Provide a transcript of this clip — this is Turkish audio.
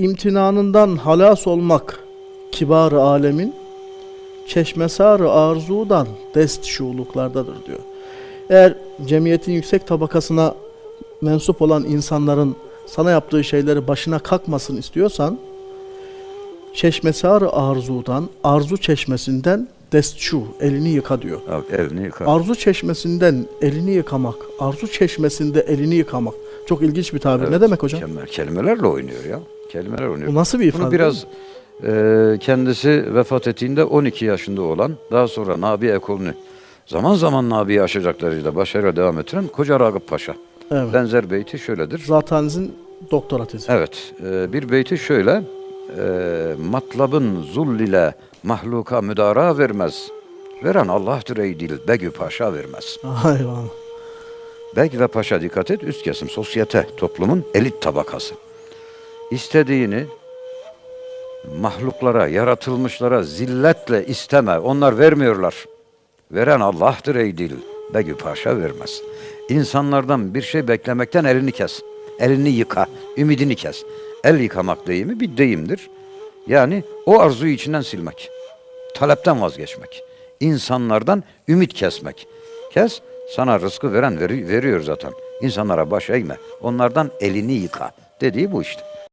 imtinanından halas olmak kibar alemin çeşmesarı arzudan dest şuuluklardadır diyor. Eğer cemiyetin yüksek tabakasına mensup olan insanların sana yaptığı şeyleri başına kalkmasın istiyorsan çeşmesarı arzudan, arzu çeşmesinden dest şu, elini yıka diyor. Abi elini yıkar. Arzu çeşmesinden elini yıkamak, arzu çeşmesinde elini yıkamak. Çok ilginç bir tabir. Evet, ne demek hocam? Kelime, kelimelerle oynuyor ya. Kelimeler oynuyor. Bu nasıl bir ifade? Bunu biraz e, kendisi vefat ettiğinde 12 yaşında olan, daha sonra Nabi ekolünü zaman zaman Nabi'yi aşacak derecede başarıyla devam ettiren Koca Ragıp Paşa. Evet. Benzer beyti şöyledir. Zatenizin doktora tezi. Evet, e, bir beyti şöyle. E, matlabın zull ile mahluka müdara vermez. Veren Allah'tır ey dil, begü paşa vermez. Hayvan. Beg ve paşa dikkat et, üst kesim, sosyete, toplumun elit tabakası. İstediğini mahluklara, yaratılmışlara zilletle isteme. Onlar vermiyorlar. Veren Allah'tır ey dil. Begü paşa vermez. İnsanlardan bir şey beklemekten elini kes. Elini yıka, ümidini kes. El yıkamak deyimi bir deyimdir. Yani o arzuyu içinden silmek. Talepten vazgeçmek. İnsanlardan ümit kesmek. Kes, sana rızkı veren veri- veriyor zaten. İnsanlara baş eğme. Onlardan elini yıka. Dediği bu işte.